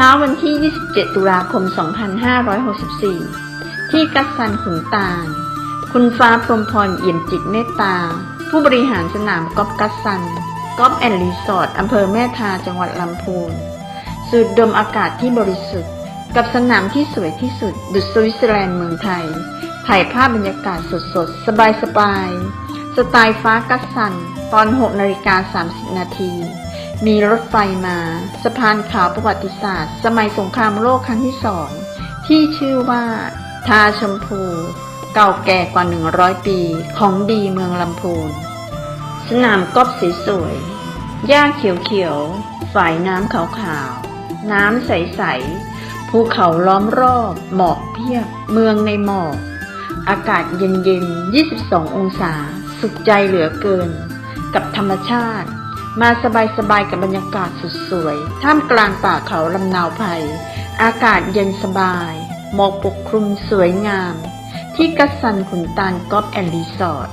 ช้าวันที่ 27 ตุลาคม 2564 ที่กัสซันขุนตาล คุณฟ้าพรหมพรเอี่ยมจิตเมตตา ผู้บริหารสนามกอล์ฟกัสซันกอล์ฟแอนด์รีสอร์ทอำเภอแม่ทาจังหวัดลำพูน สูดดมอากาศที่บริสุทธิ์ กับสนามที่สวยที่สุดดุสวิตเซอร์แลนด์เมืองไทย ถ่ายภาพบรรยากาศสดๆ สบายๆสไตล์ฟ้ากัสซัน ตอน 6 นาฬิกา 30 นาที มีรถไฟมา สะพานขาวประวัติศาสตร์ สมัยสงครามโลกครั้งที่สอง ที่ชื่อว่า ทาชมพู เก่าแก่กว่า 100 ปี ของดีเมืองลำพูน สนามกอล์ฟสวยๆหญ้าเขียวๆฝายน้ำขาวๆ น้ำใสๆ ภูเขาล้อมรอบ หมอกเพียบ เมืองในหมอก อากาศเย็นๆ 22 องศา สุขใจเหลือเกิน กับธรรมชาติ มาสบายๆกับบรรยากาศสุดสวย ท่ามกลางป่าเขาลำนาวไผ่อากาศเย็นสบาย หมอกปกคลุมสวยงาม ที่กัสซันขุนตาลกอล์ฟแอนด์รีสอร์ท